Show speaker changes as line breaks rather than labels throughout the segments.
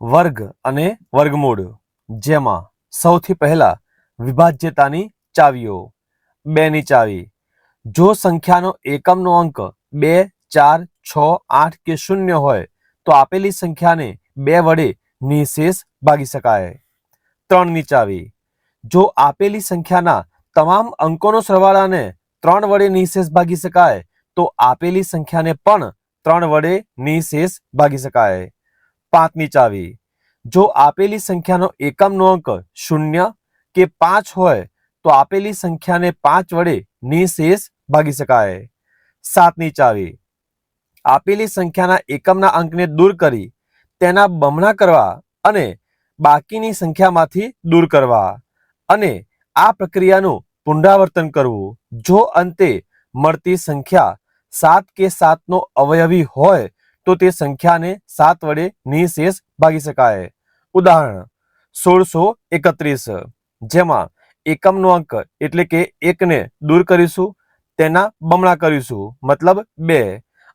વર્ગ અને વર્ગમૂળ. જેમાં સૌથી પહેલા વિભાજ્યતાની ચાવીઓ, બેની ચાવી. જો સંખ્યાનો એકમનો અંક બે, ચાર, છ, આઠ કે શૂન્ય હોય, તો આપેલી સંખ્યાને બે વડે નિશેષ ભાગી શકાય. ત્રણની ચાવી. જો આપેલી સંખ્યાના તમામ અંકોનો સરવાળાને ત્રણ વડે નિશેષ ભાગી શકાય, તો આપેલી સંખ્યાને પણ ત્રણ વડે નિશેષ ભાગી શકાય. પાંચની ચાવી. જો આપેલી સંખ્યાનો એકમનો અંક શૂન્ય કે પાંચ હોય, તો આપેલી સંખ્યાને પાંચ વડે નિશેષ ભાગી શકાય. સાતની ચાવી. આપેલી સંખ્યાના એકમના અંકને દૂર કરી, તેના બમણા કરવા અને બાકીની સંખ્યામાંથી દૂર કરવા અને આ પ્રક્રિયાનું પુનરાવર્તન કરવું. જો અંતે મળતી સંખ્યા સાત કે સાતનો અવયવી હોય તો તે સંખ્યાને સાત વડે નિશેષ ભાગી શકાય. ઉદાહરણ, સોળસો એકત્રીસ. જેમાં એકમનો અંક એટલે કે એકને દૂર કરીશું, તેના બમણા કરીશું, મતલબ બે.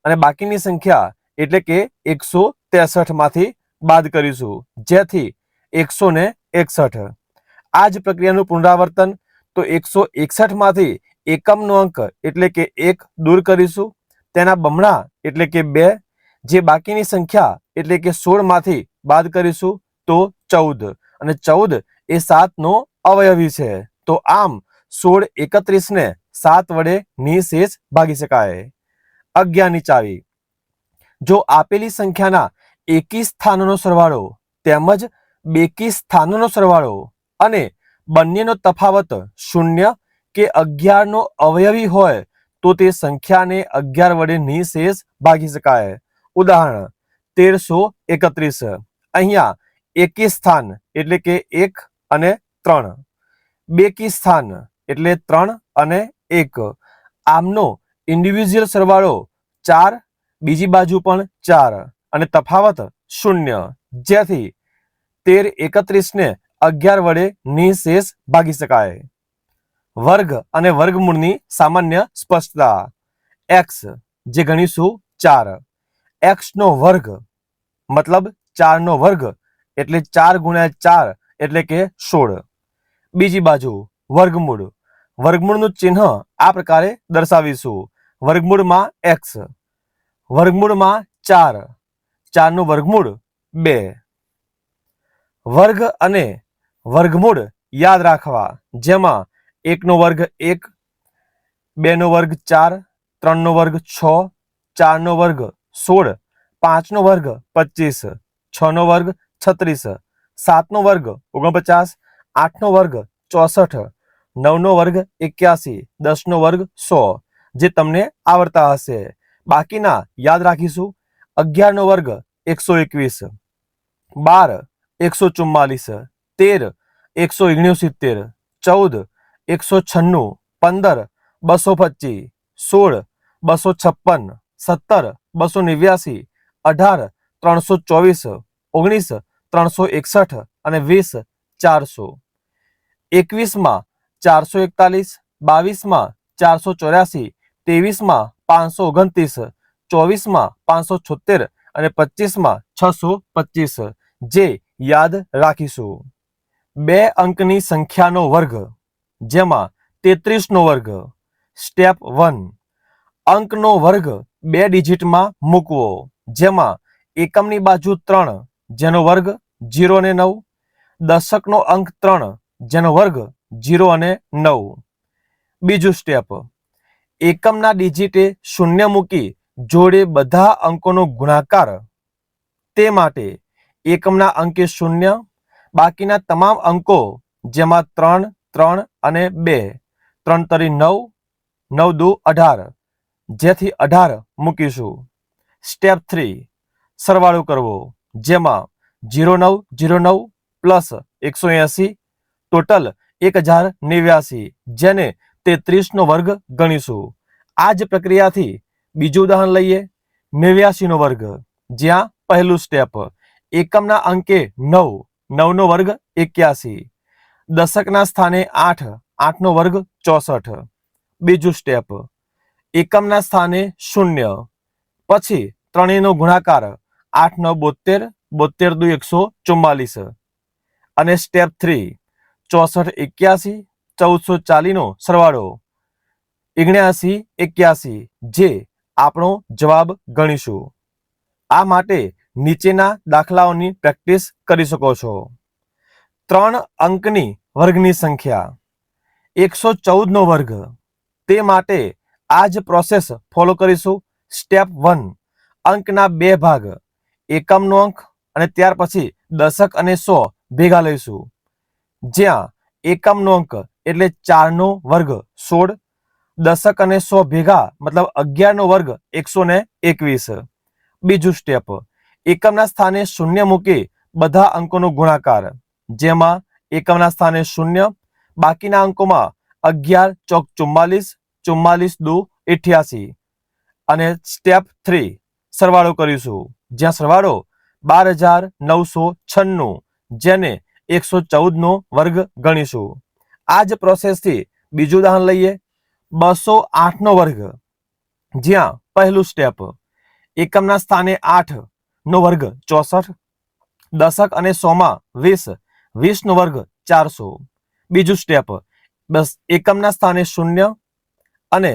અને બાકીની સંખ્યા એટલે કે એકસો ત્રેસઠમાંથી બાદ કરીશું, જેથી એકસો ને એકસઠ. આ જ પ્રક્રિયાનું પુનરાવર્તન, તો એકસો એકસઠમાંથી એકમનો અંક એટલે કે એક દૂર કરીશું, તેના બમણા એટલે કે બે જે બાકીની સંખ્યા એટલે કે સોળમાંથી બાદ કરીશું તો ચૌદ. અને ચૌદ એ સાતનો અવયવી છે. તો આમ સોળ એકત્રીસ ને સાત વડે નિશેષ ભાગી શકાય. અગિયારની ચાવી. જો આપેલી સંખ્યાના એકી સ્થાનનો સરવાળો તેમજ બેકી સ્થાનનો સરવાળો અને બંનેનો તફાવત શૂન્ય કે અગિયારનો અવયવી હોય તો તે સંખ્યાને અગિયાર વડે નિશેષ ભાગી શકાય. ઉદાહરણ, તેરસો એકત્રીસ. અહીંયા એકી સ્થાન એટલે કે એક અને ત્રણ. બેકી સ્થાન એટલે ત્રણ અને એક. આમનો ઇન્ડિવિજ્યુઅલ સરવાળો ચાર, બીજી બાજુ પણ ચાર અને તફાવત શૂન્ય. જેથી તેર એકત્રીસને અગિયાર વડે નિશેષ ભાગી શકાય. વર્ગ અને વર્ગમૂળની સામાન્ય સ્પષ્ટતા. એક્સ, જે ગણીશું ચાર. એક્સ નો વર્ગ મતલબ ચાર નો વર્ગ એટલે ચાર ગુણ્યા ચાર એટલે કે સોળ બીજી બાજુ વર્ગમૂળ વર્ગમૂળનું ચિહ્ન આ પ્રકારે દર્શાવીશું વર્ગમૂળમાં એક્સ વર્ગમૂળમાં ચાર ચારનું વર્ગમૂળ બે વર્ગ અને વર્ગમૂળ યાદ રાખવા જેમાં એકનો વર્ગ એક બેનો વર્ગ ચાર ત્રણનો વર્ગ છ ચારનો વર્ગ સોળ પાંચનો વર્ગ પચીસ છનો વર્ગ છત્રીસ સાતનો વર્ગ ઓગણપચાસ આઠનો વર્ગ ચોસઠ નવનો વર્ગ એક્યાસી દસનો વર્ગ સો જે તમને આવડતા હશે બાકીના યાદ રાખીશું અગિયારનો વર્ગ એકસો એકવીસ બાર એકસો ચુમ્માલીસ તેર એકસો ઓગણસિત્તેર ચૌદ એકસો છન્નું પંદર બસો પચીસ સોળ બસો છપ્પન સત્તર બસો નેવ્યાસી, અઢાર, ત્રણસો ચોવીસ, ઓગણીસ, ત્રણસો એકસઠ અને વીસ, ચારસો. એકવીસમાં ચારસો એકતાલીસ, બાવીસમાં ચારસો ચોર્યાસી, ત્રેવીસમાં પાંચસો ઓગણત્રીસ, ચોવીસમાં પાંચસો છોતેર અને પચીસમાં છસો પચીસ. જે યાદ રાખીશું. બે અંકની સંખ્યાનો વર્ગ, જેમાં તેત્રીસનો વર્ગ, સ્ટેપ વન. અંકનો વર્ગ બે ડિજિટમાં મૂકવો. જેમાં એકમની બાજુ ત્રણ, જેનો વર્ગ જીરો અને નવ. દશકનો અંક ત્રણ, જેનો વર્ગ જીરો અને નવ. બીજું સ્ટેપ એકમના ડિજિટે શૂન્ય મૂકી જોડે બધા અંકોનો ગુણાકાર. તે માટે એકમના અંકે શૂન્ય, બાકીના તમામ અંકો જેમાં ત્રણ ત્રણ અને બે. ત્રણ તરી નવ નવ દુ અઢાર. જેથી અઢાર મૂકીશું. સ્ટેપ થ્રી સરવાળો કરવો. જેમાં જીરો નવ જીરો નવ પ્લસ એકસો એંસી ટોટલ એક હજાર નેવ્યાસી, જેને તેત્રીસનો વર્ગ ગણીશું. આ જ પ્રક્રિયાથી બીજું ઉદાહરણ લઈએ. નેવ્યાસીનો વર્ગ, જ્યાં પહેલું સ્ટેપ એકમના અંકે નવ નવનો વર્ગ એક્યાસી, દશકના સ્થાને આઠ આઠનો વર્ગ ચોસઠ. બીજું સ્ટેપ એકમના સ્થાને શૂન્ય. પછી ત્રણેયનો ગુણાકાર આઠ નવ બોતેર બોતેર દુ એકસો ચુમ્માલીસ અને સ્ટેપ થ્રી ચોસઠ એક્યાસી, ચૌદસો ચાલીનો સરવાળો. ઓગણ્યાસી એક્યાસી, જે આપણો જવાબ ગણીશું. આ માટે નીચેના દાખલાઓની પ્રેક્ટિસ કરી શકો છો. ત્રણ અંકની વર્ગની સંખ્યા. એકસો ચૌદનો વર્ગ. તે માટે આ જ પ્રોસેસ ફોલો કરીશું. સ્ટેપ વન અંકના બે ભાગ. એકમનો અંક અને ત્યાર પછી દશક અને સો ભેગા લઈશું. જ્યાં એકમનો અંક એટલે ચારનો વર્ગ સોળ, દશક અને સો ભેગા મતલબ અગિયારનો વર્ગ એકસો ને એકવીસ. બીજું સ્ટેપ એકમના સ્થાને શૂન્ય મૂકી બધા અંકોનો ગુણાકાર. જેમાં એકમના સ્થાને શૂન્ય, બાકીના અંકોમાં અગિયાર ચોક ચુમ્માલીસ ચુમ્માલીસ દુ અઠ્યાસી. અને સ્ટેપ થ્રી સરવાળો કરીશું. જ્યાં સરવાળો બાર હજાર નવસો છન્નું, જેને એકસો ચૌદનો વર્ગ ગણીશું. આ જ પ્રોસેસથી બીજું ઉદાહરણ લઈએ. બસો આઠનો વર્ગ. જ્યાં પહેલું સ્ટેપ એકમના સ્થાને આઠ નો વર્ગ ચોસઠ દશક અને સોમાં વીસ, વીસનો વર્ગ ચારસો. બીજું સ્ટેપ બસ એકમના સ્થાને શૂન્ય અને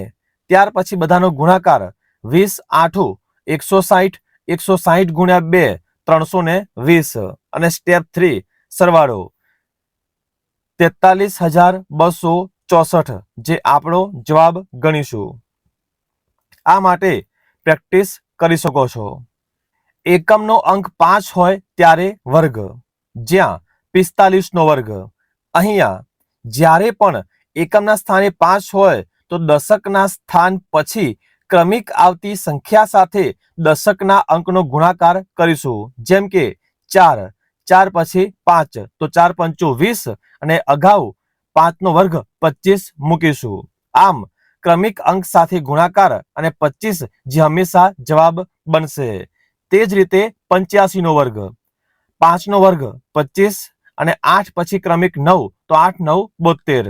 ત્યાર પછી બધાનો ગુણાકાર વીસ આઠું એકસો સાહીઠ એકસો સાહીઠ ગુણ્યા બે, ત્રણસો ને વીસ અને સ્ટેપ થ્રી સરવાળો. તેતાલીસ હજાર બસો ચોસઠ, જે આપણો જવાબ ગણીશું. આ માટે પ્રેક્ટિસ કરી શકો છો. એકમનો અંક પાંચ હોય ત્યારે વર્ગ. જ્યાં પિસ્તાલીસનો વર્ગ. અહીંયા જ્યારે પણ એકમના સ્થાને પાંચ હોય તો દશકના સ્થાન પછી ક્રમિક આવતી સંખ્યા સાથે દશકના અંકનો ગુણાકાર કરીશું. જેમ કે ચાર ચાર પછી પાંચ, તો ચાર પંચો વીસ અને અગાઉ પાંચનો વર્ગ પચીસ મૂકીશું. આમ, ક્રમિક અંક સાથે ગુણાકાર અને પચીસ જે હંમેશા જવાબ બનશે. તે જ રીતે પંચ્યાસીનો વર્ગ, પાંચનો વર્ગ પચીસ અને આઠ પછી ક્રમિક નવ, તો આઠ, નવ બોતેર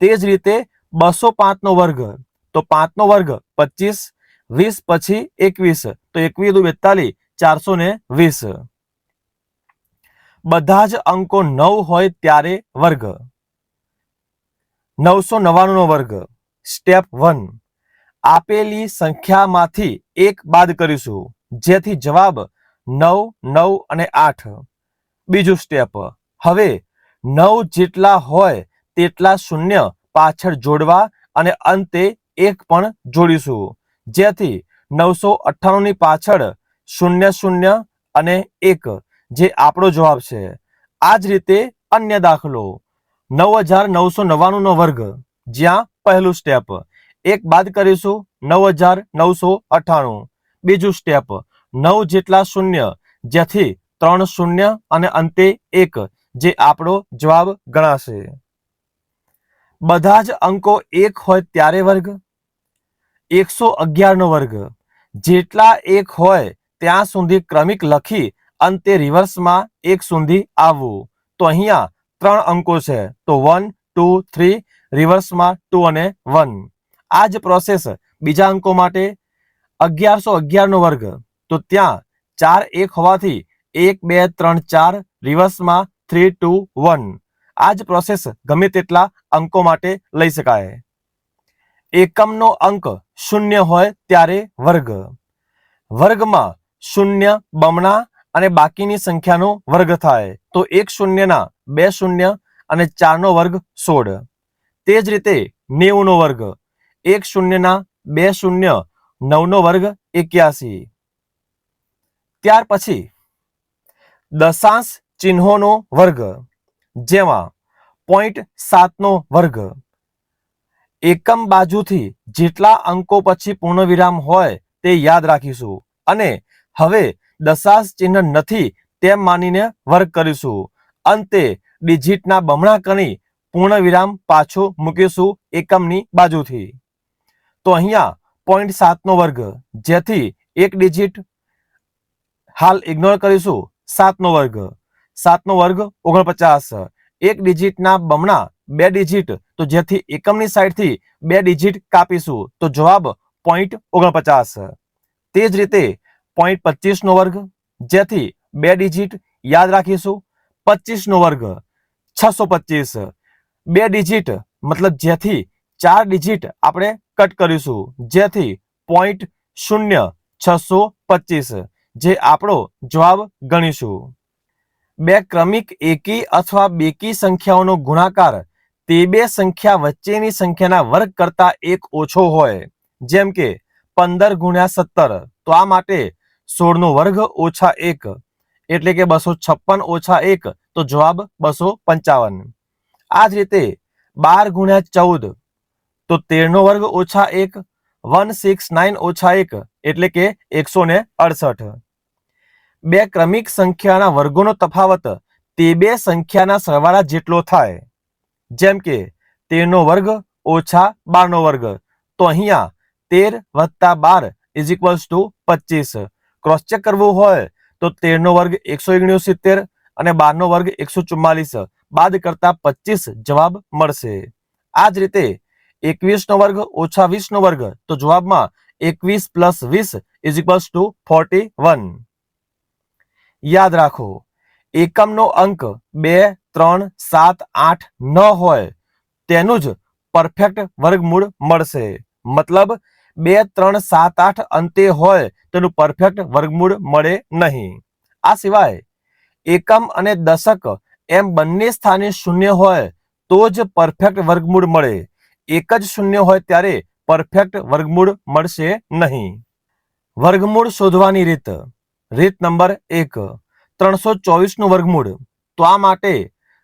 તે જ રીતે બસો પાંચનો વર્ગ. તો પાંચનો વર્ગ પચીસ, વીસ પછી એકવીસ. તો એકવીસ દુ બેતાલીસ, ચારસો ને વીસ. બધા જ અંકો નવ હોય ત્યારે વર્ગ. નવસો નવ્વાણું નો વર્ગ. Step one. આપેલી સંખ્યામાંથી એક બાદ કરીશું. જેથી જવાબ નવ નવ અને આઠ. બીજું સ્ટેપ. હવે નવ જેટલા હોય તેટલા શૂન્ય પાછળ જોડવા અને અંતે એક પણ જોડીશું. જેથી નવસો અઠ્ઠાણુંની પાછળ શૂન્ય શૂન્ય અને એક, જે આપણો જવાબ છે. આ જ રીતે અન્ય દાખલો. નવ હજાર નવસો નવ્વાણું નો વર્ગ. જ્યાં પહેલું સ્ટેપ. એક બાદ કરીશું નવ હજાર નવસો અઠ્ઠાણું. બીજું સ્ટેપ. નવ જેટલા શૂન્ય, જેથી ત્રણ શૂન્ય અને અંતે એક, જે આપણો જવાબ ગણાશે. બધા જ અંકો એક હોય ત્યારે વર્ગ, એકસો અગિયારનો વર્ગ. જેટલા એક હોય ત્યાં સુધી ક્રમિક લખી અંતે રિવર્સમાં એક સુધી આવવું. તો અહીંયા ત્રણ અંકો છે. તો વન, ટુ, થ્રી, રિવર્સમાં ટુ અને વન. આ જ પ્રોસેસ બીજા અંકો માટે. અગિયારસો અગિયારનો વર્ગ. તો ત્યાં ચાર એક હોવાથી એક, બે, ત્રણ, ચાર, રિવર્સમાં થ્રી, ટુ, વન. આ જ પ્રોસેસ ગમે તેટલા અંકો માટે લઈ શકાય. એકમનો અંક શૂન્ય હોય ત્યારે વર્ગ. વર્ગમાં શૂન્ય, બમણા અને બાકીની સંખ્યાનો વર્ગ થાય તો એક શૂન્યના બે શૂન્ય અને ચારનો વર્ગ સોળ. તે જ રીતે નેવુંનો વર્ગ. એક શૂન્યના બે શૂન્ય, નવનો વર્ગ એક્યાસી. ત્યાર પછી દશાંશ ચિહ્નોનો વર્ગ. જેમાં પોઈન્ટ સાતનો વર્ગ. એકમ બાજુથી જેટલા અંકો પછી પૂર્ણવિરામ હોય તે યાદ રાખીશું. અને હવે દશાંશ ચિહ્ન નથી તેમ માનીને વર્ગ કરીશું. અંતે ડિજિટના બમણા પૂર્ણ પૂર્ણવિરામ પાછો મૂકીશું એકમની બાજુથી. તો અહીંયા પોઈન્ટ સાતનો વર્ગ. જેથી એક ડિજિટ હાલ ઇગ્નોર કરીશું. સાતનો વર્ગ. સાતનો વર્ગ ઓગણપચાસ. એક ડિજિટના બમણા બે ડિજિટ, તો જેથી એકમની સાઈડથી બે ડિજિટ કાપીશું, તો જવાબ પોઈન્ટ ઓગણપચાસ. તે જ રીતે પોઈન્ટ પચીસનો વર્ગ, જેથી બે ડિજિટ યાદ રાખીશું, પચીસનો વર્ગ છસો પચીસ. બે ડિજિટ, મતલબ જેથી ચાર ડિજિટ આપણે કટ કરીશું, જેથી પોઈન્ટ શૂન્ય છસો પચીસ, જે આપણો જવાબ ગણીશું. બે ક્રમિક એકી અથવા બેકી સંખ્યાઓનો ગુણાકાર. તે બે સંખ્યા વચ્ચેની સંખ્યાના વર્ગ કરતા એક ઓછો હોય. જેમ કે, પંદર ગુણ્યા સત્તર. તો આ માટે સોળ નો વર્ગ ઓછા એક. એટલે કે બસો છપ્પન ઓછા એક. તો જવાબ બસો પંચાવન. આ જ રીતે બાર ગુણ્યા ચૌદ. તો તેર નો વર્ગ ઓછા એક. વન સિક્સ નાઇન ઓછા એક. એટલે કે એકસો ને અડસઠ. બે ક્રમિક સંખ્યાના વર્ગોનો તફાવત તે બે સંખ્યાના સરવાળા જેટલો થાય. જેમ કે, તેરનો વર્ગ ઓછા બારનો વર્ગ. તો અહીંયા તેર વત્તા બાર ઇઝ ઇક્વલ્સ ટુ પચીસ. ક્રોસ ચેક કરવું હોય તો તેરનો વર્ગ એકસો ઓગણસિત્તેર અને બારનો વર્ગ એકસો ચુમ્માલીસ. બાદ કરતા પચીસ જવાબ મળશે. આ જ રીતે એકવીસનો વર્ગ ઓછા વીસનો વર્ગ તો જવાબમાં એકવીસ પ્લસ વીસ is equals to forty one યાદ રાખો, એકમનો અંક બે, ત્રણ, સાત, આઠ ન હોય, તેનું જ પરફેક્ટ વર્ગમૂળ મળશે. મતલબ બે, ત્રણ, સાત, આઠ અંતે હોય, તેનું પરફેક્ટ વર્ગમૂળ મળે નહીં. આ સિવાય, એકમ અને દશક એમ બંને સ્થાને શૂન્ય હોય, તો જ પરફેક્ટ વર્ગમૂળ મળે. એક જ શૂન્ય હોય ત્યારે પરફેક્ટ વર્ગમૂળ મળશે નહીં. વર્ગમૂળ શોધવાની રીત. રીત નંબર એક, ત્રણસો ચોવીસનું વર્ગમૂળ. તો આ માટે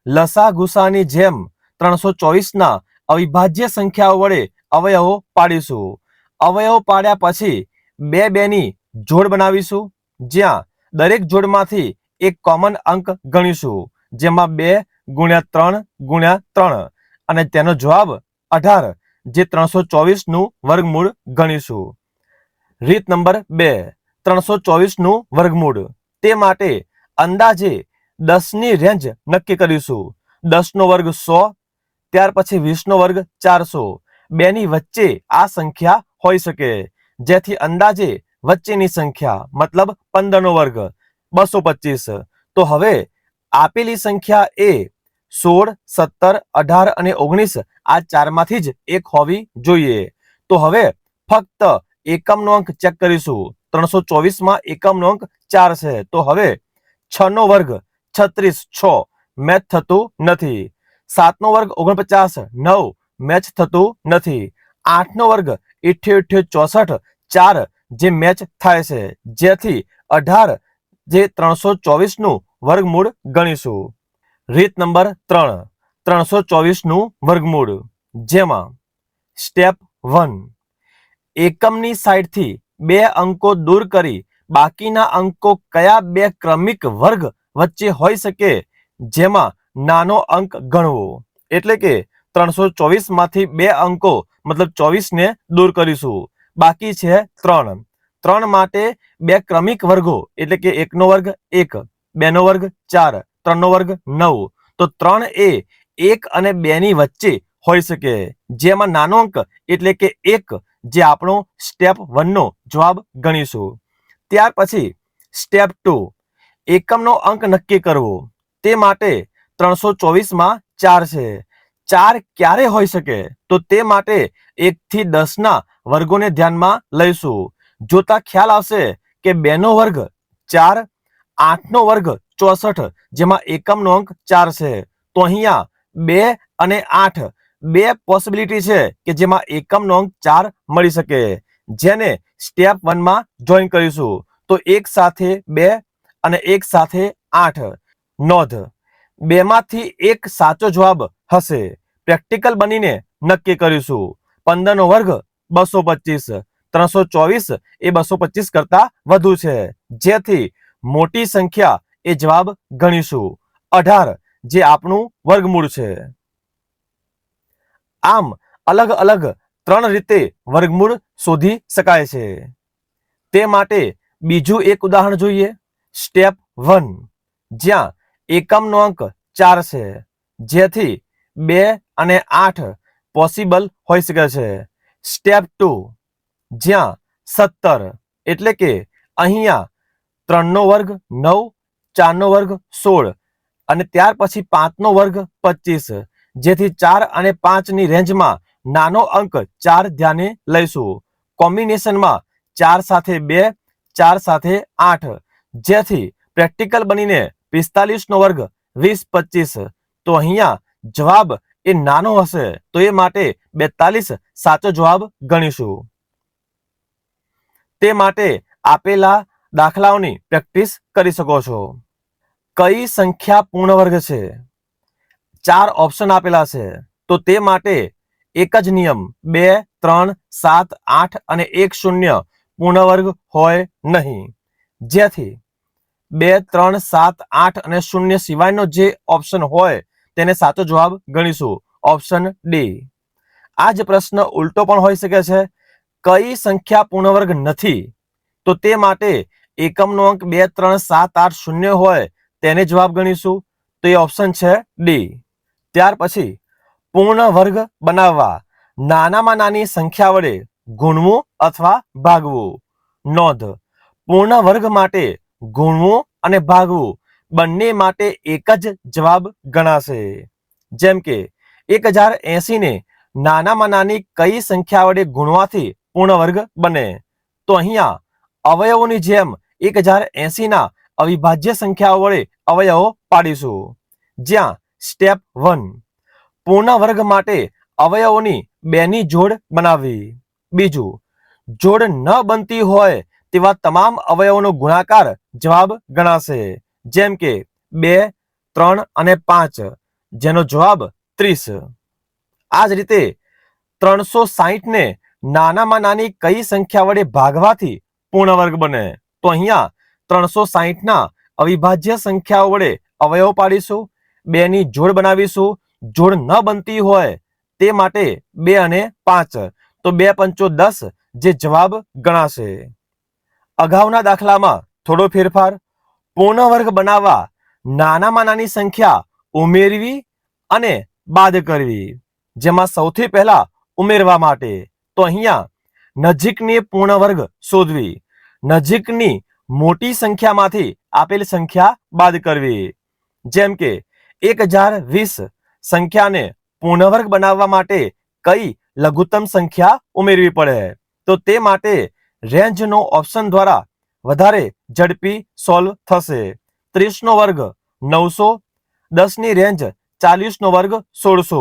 લસા ગુસાની જેમ ત્રણસો ચોવીસના અવિભાજ્ય સંખ્યાઓ વડે અવયવો પાડીશું. અવયવો પાડ્યા પછી બે બેની જોડ બનાવીશું, જ્યાં દરેક જોડમાંથી એક કોમન અંક ગણીશું, જેમાં બે ગુણ્યા ત્રણ ગુણ્યા ત્રણ. અને તેનો જવાબ અઢાર, જે ત્રણસો ચોવીસનું વર્ગમૂળ ગણીશું. રીત નંબર બે ત્રણસો ચોવીસનું વર્ગમૂળ. તે માટે અંદાજે દસની રેન્જ નક્કી કરીશું. દસનો વર્ગ સો, ત્યાર પછી વીસનો વર્ગ ચારસો. બેની વચ્ચે આ સંખ્યા હોઈ શકે. જેથી અંદાજે વચ્ચેની સંખ્યા, મતલબ પંદરનો વર્ગ, બસો પચીસ. તો હવે આપેલી સંખ્યા એ સોળ, સત્તર, અઢાર અને ઓગણીસ આ ચારમાંથી જ એક હોવી જોઈએ. તો હવે ફક્ત એકમનો અંક ચેક કરીશું. ત્રણસો ચોવીસમાં એકમનો અંક ચાર છે. તો હવે છ નો વર્ગ છત્રીસ છ, મેચ થતું નથી. સાતનો વર્ગ ઓગણપચાસ, નવ, મેચ થતું નથી. આઠનો વર્ગ ઇઠ્યો ઇઠ્યો ચોસઠ, ચાર, જે મેચ થાય છે. જેથી અઢાર, જે ત્રણસો ચોવીસનું વર્ગમૂળ ગણીશું. રીત નંબર ત્રણ, ત્રણસો ચોવીસનું વર્ગમૂળ. જેમાં સ્ટેપ વન, એકમની સાઈડથી બે અંકો દૂર કરી, બાકીના અંકો કયા બે ક્રમિક વર્ગ વચ્ચે હોઈ શકે, જેમાં નાનો અંક ગણવો? એટલે કે ત્રણસો ચોવીસમાંથી બે અંકો, મતલબ ચોવીસ ને દૂર કરીશું. બાકી છે ત્રણ. ત્રણ માટે બે ક્રમિક વર્ગો, એટલે કે એકનો વર્ગ એક, બેનો વર્ગ ચાર, ત્રણનો વર્ગ નવ. તો ત્રણ એ એક અને બે ની વચ્ચે હોઈ શકે. જેમાં નાનો અંક, એટલે કે એક જે આપણો સ્ટેપ વનનો જવાબ ગણીશું. ત્યાર પછી સ્ટેપ ટુ એકમનો અંક નક્કી કરવો. તે માટે ત્રણસો ચોવીસમાં ચાર છે. ચાર ક્યારે હોઈ શકે? તો તે માટે એકથી દસના વર્ગોને ધ્યાનમાં લઈશું. જોતા ખ્યાલ આવશે કે બેનો વર્ગ ચાર, આઠનો વર્ગ ચોસઠ, જેમાં એકમનો અંક ચાર છે. તો અહીંયા બે અને આઠ બે પોસિબિલિટી છે કે જેમાં એકમનો અંક ચાર મળી શકે. જેને સ્ટેપ વનમાં જોઈન કરીશું. તો એક સાથે બે અને એક સાથે આઠ. નોંધ. બેમાંથી એક સાચો જવાબ હશે. પ્રેક્ટિકલ બનીને નક્કી કરીશું. પંદરનો વર્ગ, બસો પચીસ. ત્રણસો ચોવીસ એ બસો પચીસ કરતા વધુ છે. જેથી મોટી સંખ્યા એ જવાબ ગણીશું. અઢાર, જે આપણું વર્ગમૂળ છે. આમ અલગ અલગ ત્રણ રીતે વર્ગમૂળ શોધી શકાય છે. તે માટે બીજું એક ઉદાહરણ જોઈએ. સ્ટેપ વન, જ્યાં એકમનો અંક ચાર છે, જેથી બે અને આઠ પોસિબલ હોઈ શકે છે. સ્ટેપ ટુ, જ્યાં સત્તર એટલે કે અહીંયા ત્રણનો વર્ગ નવ, ચારનો વર્ગ સોળ અને ત્યાર પછી પાંચનો વર્ગ પચીસ. જેથી ચાર અને પાંચની રેન્જમાં નાનો અંક ચાર ધ્યાને લઈશું. કોમ્બિનેશનમાં ચાર સાથે બે, ચાર સાથે આઠ. જેથી પ્રેક્ટિકલ બનીને પિસ્તાલીસનો વર્ગ વીસ પચીસ. તો અહીંયા જવાબ એ નાનો હશે, તો એ માટે બેતાલીસ સાચો જવાબ ગણીશું. તે માટે આપેલા દાખલાઓની પ્રેક્ટિસ કરી શકો છો. કઈ સંખ્યા પૂર્ણ વર્ગ છે? ચાર ઓપ્શન આપેલા છે. તો તે માટે એક જ નિયમ, બે, ત્રણ, સાત, આઠ અને એક શૂન્ય પૂર્ણવર્ગ હોય નહીં. જેથી બે, ત્રણ, સાત, આઠ અને શૂન્ય સિવાયનો જે ઓપ્શન હોય તેને સાચો જવાબ ગણીશું. ઓપ્શન ડી આ જ પ્રશ્ન ઉલટો પણ હોઈ શકે છે. કઈ સંખ્યા પૂર્ણવર્ગ નથી? તો તે માટે એકમનો અંક બે, ત્રણ, સાત, આઠ, શૂન્ય હોય તેને જવાબ ગણીશું. તો એ ઓપ્શન છે ડી ત્યાર પછી પૂર્ણ વર્ગ બનાવવા. નાનામાં નાની સંખ્યા વડે ગુણવું અથવા ભાગવું. નોંધ. પૂર્ણ વર્ગ માટે ગુણવું અને ભાગવું બંને માટે એક જ જવાબ ગણાશે. જેમ કે, એક હજાર એસી ને નાનામાં નાની કઈ સંખ્યા વડે ગુણવાથી પૂર્ણ વર્ગ બને? તો અહીંયા અવયવોની જેમ એક હજાર એસી ના અવિભાજ્ય સંખ્યાઓ વડે અવયવો પાડીશું. જ્યાં સ્ટેપ વન. પૂર્ણ વર્ગ માટે અવયવોની બેની જોડ બનાવવી. બીજું, જોડ ન બનતી હોય તેવા તમામ અવયવોનો ગુણાકાર જવાબ ગણાશે. જેમ કે બે, ત્રણ અને પાંચ, જેનો જવાબ ત્રીસ. આ જ રીતે ત્રણસો સાહીઠને નાનામાં નાની કઈ સંખ્યા વડે ભાગવાથી પૂર્ણ વર્ગ બને. તો અહીંયા ત્રણસો સાહીઠના અવિભાજ્ય સંખ્યાઓ વડે અવયવ પાડીશું. બે ની જોડ બનાવીશું. જોડ ન બનતી હોય તે માટે બે અને પાંચ. તો બે પંચો દસ જે જવાબ ગણાશે. અગાઉના દાખલામાં થોડો ફેરફાર. પૂર્ણ વર્ગ બનાવવા નાનામાં નાની સંખ્યા ઉમેરવી અને બાદ કરવી. જેમાં સૌથી પહેલા ઉમેરવા માટે. તો અહીંયા નજીકની પૂર્ણ વર્ગ શોધવી. નજીકની મોટી સંખ્યામાંથી આપેલ સંખ્યા બાદ કરવી. જેમ કે એક હજાર વીસ સંખ્યાને પૂર્ણવર્ગ બનાવવા માટે કઈ લઘુત્તમ સંખ્યા ઉમેરવી પડે? તો તે માટે રેન્જનો ઓપ્શન દ્વારા વધારે ઝડપી સોલ્વ થશે. ત્રીસનો વર્ગ નવસો, દસની રેન્જ ચાલીસનો વર્ગ સોળસો.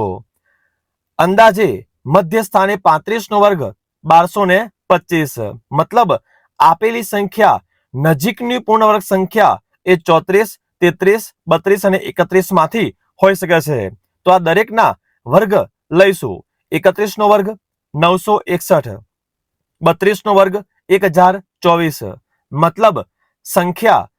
અંદાજે મધ્ય સ્થાને પાંત્રીસનો વર્ગ બારસો ને પચીસ. મતલબ આપેલી સંખ્યા નજીકની પૂર્ણવર્ગ સંખ્યા એ ચોત્રીસ તેત્રીસ, બત્રીસ અને એકત્રીસમાંથી હોઈ શકે છે. તો આ દરેકના વર્ગ લઈશું. એકત્રીસ નો વર્ગ નવસો એકસઠ. બત્રીસ નો વર્ગ એક હજાર ચોવીસ. મતલબ સંખ્યા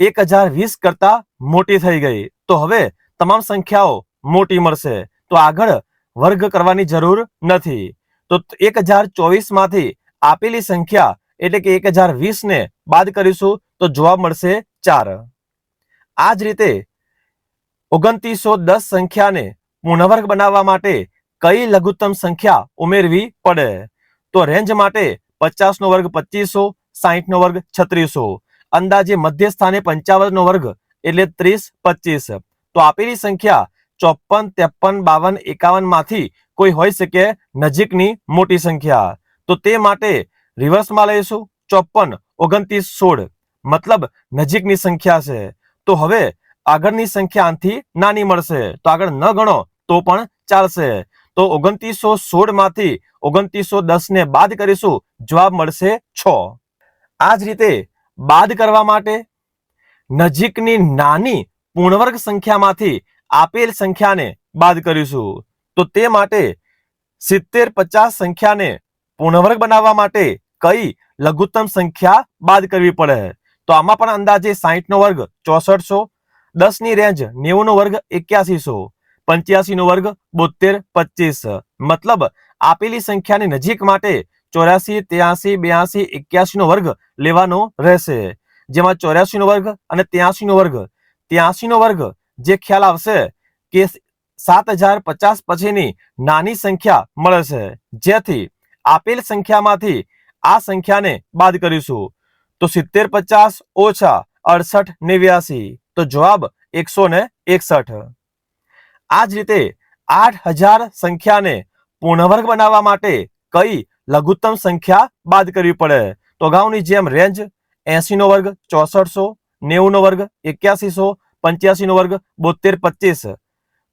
એક હજાર વીસ કરતા મોટી થઈ ગઈ. તો હવે તમામ સંખ્યાઓ મોટી મળશે. તો આગળ વર્ગ કરવાની જરૂર નથી. તો એક હજાર ચોવીસમાંથી આપેલી સંખ્યા એટલે કે એક હજાર વીસ ને બાદ કરીશું તો જવાબ મળશે ચાર. આ જ રીતે ઓગણત્રીસો દસ સંખ્યાને પૂર્ણવર્ગ બનાવવા માટે કઈ લઘુત્તમ સંખ્યા ઉમેરવી પડે? તો રેન્જ માટે પચાસ નો વર્ગ પચીસો સાહીઠ નો વર્ગ છત્રીસો. અંદાજે મધ્ય સ્થાને પંચાવન નો વર્ગ એટલે ત્રીસ, પચીસ. તો આપેલી સંખ્યા ચોપન, ત્રેપન, બાવન, એકાવનમાંથી કોઈ હોઈ શકે નજીકની મોટી સંખ્યા. તો તે માટે રિવર્સમાં લઈશું. ચોપન, ઓગણત્રીસ, સોળ. મતલબ નજીકની સંખ્યા છે. તો હવે આગળની સંખ્યા આનથી નાની મળશે. તો આગળ ન ગણો, તો પણ ચાલશે. તો ઓગણત્રીસો સોળમાંથી ઓગણત્રીસો દસ ને બાદ કરીશું, જવાબ મળશે છ. આ જ રીતે બાદ કરવા માટે નજીકની નાની પૂર્ણવર્ગ સંખ્યામાંથી આપેલ સંખ્યાને બાદ કરીશું. તો તે માટે સિત્તેર પચાસ સંખ્યાને પૂર્ણવર્ગ બનાવવા માટે કઈ લઘુત્તમ સંખ્યા બાદ કરવી પડે? તો આમાં પણ અંદાજે સાહીઠ નો વર્ગ, ચોસઠસો. દસની રેન્જ નેવું નો વર્ગ, એક્યાસીસો. પંચ્યાસી નો વર્ગ બોતેર પચીસ. મતલબ આપેલી સંખ્યાની નજીક માટે ચોર્યાસી, ત્યાસી, બ્યાસી એક્યાસી નો વર્ગ લેવાનો રહેશે. જેમાં ચોર્યાસી નો વર્ગ અને ત્યાસી નો વર્ગ. ત્યાસી નો વર્ગ જે ખ્યાલ આવશે કે સાત હજાર પચાસ પછીની નાની સંખ્યા મળે છે જેથી આપેલ સંખ્યામાંથી આ સંખ્યાને બાદ કરીશું. તો સિત્તેર પચાસ ઓછા અડસઠ નેવ્યાસી. તો જવાબ એકસો ને એકસઠ. આ જ રીતે આઠ હજાર સંખ્યાને પૂર્ણવર્ગ બનાવવા માટે કઈ લઘુત્તમ સંખ્યા બાદ કરવી પડે? તો અગાઉની જેમ રેન્જ એસી નો વર્ગ, ચોસઠસો નેવું નો વર્ગ, એક્યાસીસો પંચ્યાસી નો વર્ગ બોતેર પચીસ.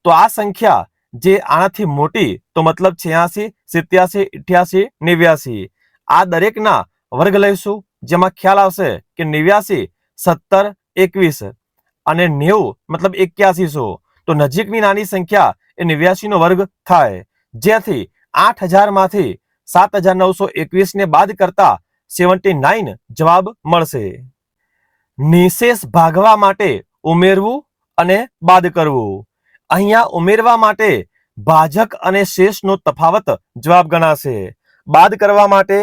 તો આ સંખ્યા જે આનાથી મોટી, તો મતલબ છ્યાસી, સિત્યાસી, ઇઠ્યાસી, નેવ્યાસી. આ દરેકના વર્ગ લઈશું. જેમાં ખ્યાલ આવશે કે નેવ્યાસી, સત્તર, એકવીસ અને નેવું, મતલબ એક્યાસી સો. તો નજીકની નાની સંખ્યા એ નેવ્યાસીનો વર્ગ થાય. જેથી આઠ હજારમાંથી સાત હજાર નવસો એકવીસને બાદ કરતા સેવન્ટી નાઇન જવાબ મળશે. નિશેષ ભાગવા માટે ઉમેરવું અને બાદ કરવું. અહીંયા ઉમેરવા માટે ભાજક અને શેષનો તફાવત જવાબ ગણાશે. બાદ કરવા માટે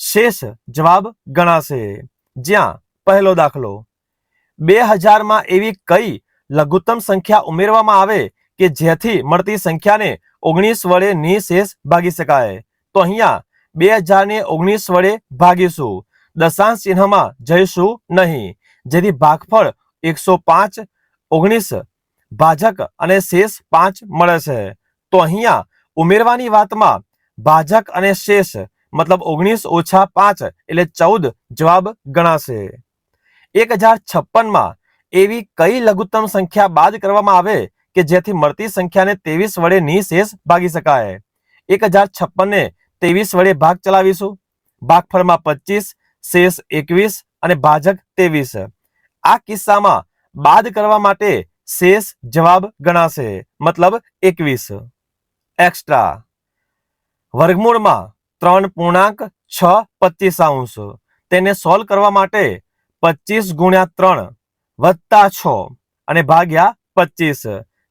શેષ જવાબ ગણાશે. જ્યાં પહેલો દાખલો, બે હજારમાં એવી કઈ લઘુત્તમ સંખ્યા ઉમેરવામાં આવે કે જેથી મળતી સંખ્યાને ઓગણીસ વડે નિશેષ ભાગી શકાય? તો અહીંયા બે હજારને ઓગણીસ વડે ભાગીશું. દશાંશ ચિહ્નમાં જઈશું નહીં. જેથી ભાગફળ એકસો પાંચ, ઓગણીસ ભાજક અને શેષ પાંચ મળે છે. તો અહીંયા ઉમેરવાની વાતમાં ભાજક અને શેષ મતલબ ઓગણીસ ઓછા પાંચ એટલે ચૌદ જવાબ ગણાશે. એક હજાર છપ્પનમાં એવી કઈ લઘુત્તમ સંખ્યા બાદ કરવામાં આવે કે જેથી મળતી સંખ્યાને ત્રેવીસ વડે નિશેષ ભાગી શકાય? એક હજાર છપ્પનને ત્રેવીસ વડે ભાગ ચલાવીશું. ભાગફળમાં પચીસ, શેષ એકવીસ અને ભાજક ત્રેવીસ. આ કિસ્સામાં બાદ કરવા માટે શેષ જવાબ ગણાશે, મતલબ એકવીસ. એક્સ્ટ્રા. વર્ગમૂળમાં ત્રણ પૂર્ણાંક છ પચીસાંશ. તેને સોલ્વ કરવા માટે પચીસ ગુણ્યા ત્રણ વત્તા છ અને ભાગ્યા પચીસ.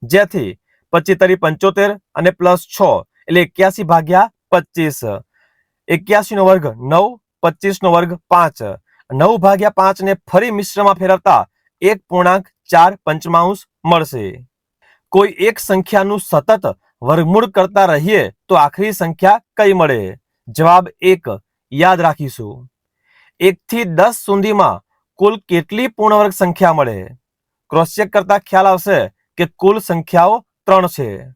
જેથી પચીતરી પંચોતેર અને પ્લસ છ એટલે એક્યાસી ભાગ્યા પચીસ. એક્યાસી નો વર્ગ નવ, પચીસ નો વર્ગ પાંચ. નવ ભાગ્યા પાંચ ને ફરી મિશ્રમાં ફેરવતા એક પૂર્ણાંક ચાર પંચમાંશ મળશે. કોઈ એક સંખ્યાનું સતત વર્ગમૂળ કરતા રહીએ તો આખરી સંખ્યા કઈ મળે? જવાબ એક. યાદ રાખીશું. એકથી દસ સુધીમાં કુલ કેટલી પૂર્ણવર્ગ સંખ્યા મળે? ક્રોસ ચેક કરતા ખ્યાલ આવશે કે કુલ સંખ્યાઓ ત્રણ છે.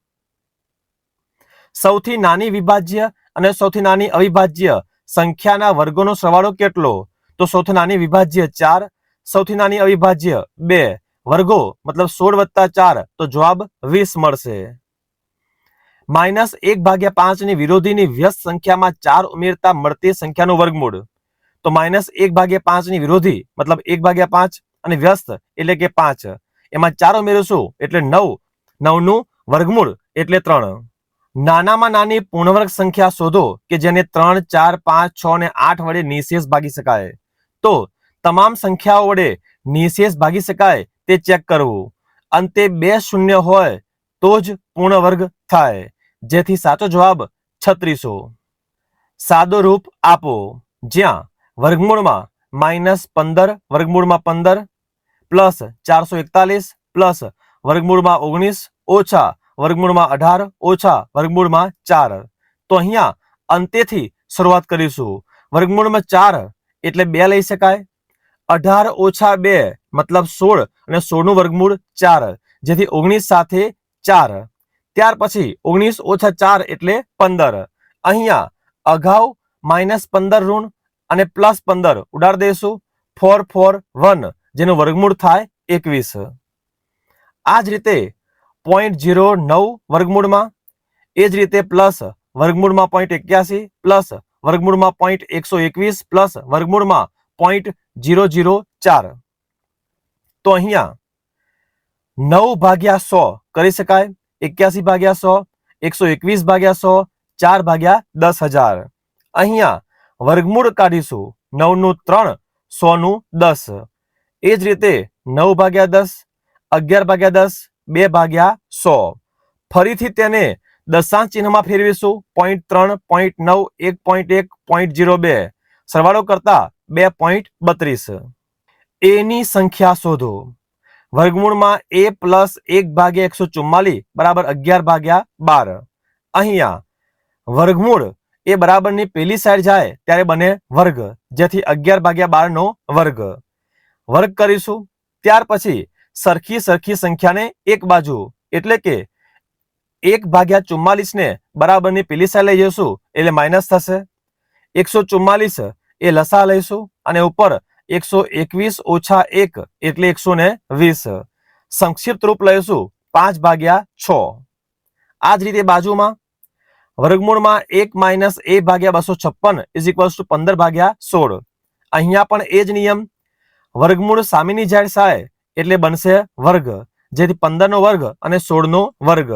સૌથી નાની વિભાજ્ય અને સૌથી નાની અવિભાજ્ય સંખ્યાના વર્ગોનો સરવાળો કેટલો? તો સૌથી નાની વિભાજ્ય ચાર, સૌથી નાની અવિભાજ્ય બે. વર્ગો, મતલબ સોળ વત્તા ચાર. તો જવાબ વીસ મળશે. માઇનસ એક ભાગ્યા પાંચની વિરોધીની વ્યસ્ત સંખ્યામાં ચાર ઉમેરતા મળતી સંખ્યાનું વર્ગમૂળ. તો માઇનસ એક ભાગ્યા પાંચની વિરોધી, મતલબ એક ભાગ્યા પાંચ અને વ્યસ્ત એટલે કે પાંચ. એમાં ચાર ઉમેરીશું એટલે નવ. નવનું વર્ગમૂળ એટલે ત્રણ. નાનામાં નાની પૂર્ણવર્ગ સંખ્યા શોધો કે જેને ત્રણ, ચાર, પાંચ, છ ને આઠ વડે નિશેષ ભાગી શકાય. તો તમામ સંખ્યાઓ વડે નિશેષ ભાગી શકાય તે ચેક કરવું. અંતે બે શૂન્ય હોય તો જ પૂર્ણ વર્ગ થાય. જેથી સાચો જવાબ છત્રીસો. સાદો રૂપ આપો. જ્યાં વર્ગમૂળમાં માઇનસ પંદર, વર્ગમૂળમાં પંદર, પ્લસ ચારસો એકતાલીસ, પ્લસ વર્ગમૂળમાં ઓગણીસ, ઓછા વર્ગમૂળમાં અઢાર, ઓછા વર્ગમૂળમાં ચાર. તો અહીંયા અંતેથી શરૂઆત કરીશું. વર્ગમૂળમાં ચાર એટલે બે લઈ શકાય. અઢાર ઓછા બે, મતલબ સોળ, અને સોળનું વર્ગમૂળ ચાર, જેથી ઓગણીસ સાથે ચાર. ત્યાર પછી ઓગણીસ ઓછા ચાર એટલે પંદર. અહીંયા અગાઉ માઇનસ પંદર ઋણ અને પ્લસ પંદર. ઉડાડ દઈશું. ફોર ફોર વન, જેનું વર્ગમૂળ થાય એકવીસ. આ જ રીતે પોઈન્ટ જીરો નવ વર્ગમૂળમાં, એ જ રીતે પ્લસ વર્ગમૂળમાં પોઈન્ટ એક્યાસી, પ્લસ વર્ગમૂળમાં પોઈન્ટ એકસો એકવીસ, પ્લસ વર્ગમૂળમાં પોઈન્ટ જીરો જીરો ચાર. તો અહીંયા નવ ભાગ્યા સો કરી શકાય. એક્યાસી ભાગ્યા સો, એકસો એકવીસ ભાગ્યા સો, ચાર ભાગ્યા દસ હજાર. અહીંયા વર્ગમૂળ કાઢીશું નવનું ત્રણ, સોનું દસ. એ જ રીતે નવ ભાગ્યા દસ, અગિયાર ભાગ્યા દસ, બે ભાગ્યા સો. ફરીથી તેને દશાંશ ચિહ્નમાં ફેરવીશું. પોઈન્ટ ત્રણ, પોઈન્ટ નવ, એક પોઈન્ટ એક, પોઈન્ટ જીરો બે. સરવાળો કરતા બે પોઈન્ટ બત્રીસ. એની સંખ્યા શોધો. વર્ગમૂળમાં એ પ્લસ એક ભાગ્યા એકસો ચુમ્માલીસ બરાબર અગિયાર ભાગ્યા બાર. અહીંયા વર્ગમૂળ એ બરાબરની પેલી સાઈડ જાય ત્યારે બને વર્ગ, જેથી અગિયાર ભાગ્યા બારનો વર્ગ. વર્ગ કરીશું, ત્યાર પછી સરખી સરખી સંખ્યાને એક બાજુ, એટલે કે એક ભાગ્યા ચુમ્માલીસ ને બરાબરની પેલી સાઈડ લઈ જઈશું, એટલે માઇનસ થશે. એકસો ચુમ્માલીસ એ લસા લઈશું, અને ઉપર એકસો એકવીસ ઓછા એક એટલે એકસો ને વીસ. સંક્ષિપ્ત રૂપ લઈશું પાંચ ભાગ્યા છ. આ જ રીતે બાજુમાં વર્ગમૂળમાં એક માઇનસ એ ભાગ્યા બસો છપ્પન ઇઝ ઇક્વલ્સ પંદર ભાગ્યા સોળ. અહીંયા પણ એ જ નિયમ વર્ગમૂળ સામેની જાહેર થાય એટલે બનશે વર્ગ, જેથી પંદરનો વર્ગ અને સોળનો વર્ગ.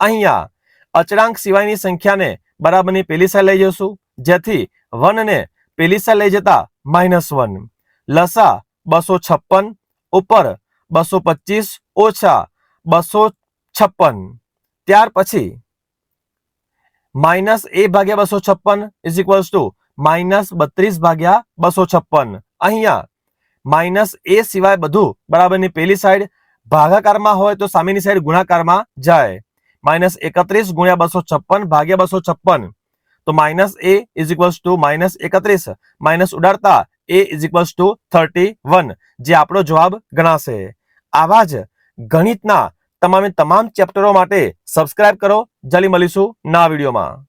અહીંયા અચળાંક સિવાયની સંખ્યાને બરાબરની પેલી સાઈડ લઈ જશું જેથી વન ને પેલી સાઈડ લઈ જતા માઇનસ વન લસા બસો છપ્પન ઉપર બસો પચીસ ઓછા બસો છપ્પન ત્યાર પછી માઇનસ એ ભાગ્યા બસો છપ્પન ઇઝ ઇક્વલ્સ ટુ માઇનસ બત્રીસ ભાગ્યા બસો છપ્પન અહીંયા માઇનસ એ સિવાય બધું બરાબરની પેલી સાઈડ ભાગાકારમાં હોય તો સામેની સાઈડ ગુણાકારમાં જાય માઇનસ એકત્રીસ ગુણ્યા બસો છપ્પન ભાગ્યા બસો છપ્પન તો minus A is equals to minus એકત્રીસ minus ઉડાડતા A is equals to thirty one જે આપણો જવાબ ગણાશે. આવા જ ગણિતના તમામે તમામ ચેપ્ટરો માટે સબસ્ક્રાઇબ કરો. જલ્દી મળીશું ના વિડીયોમાં.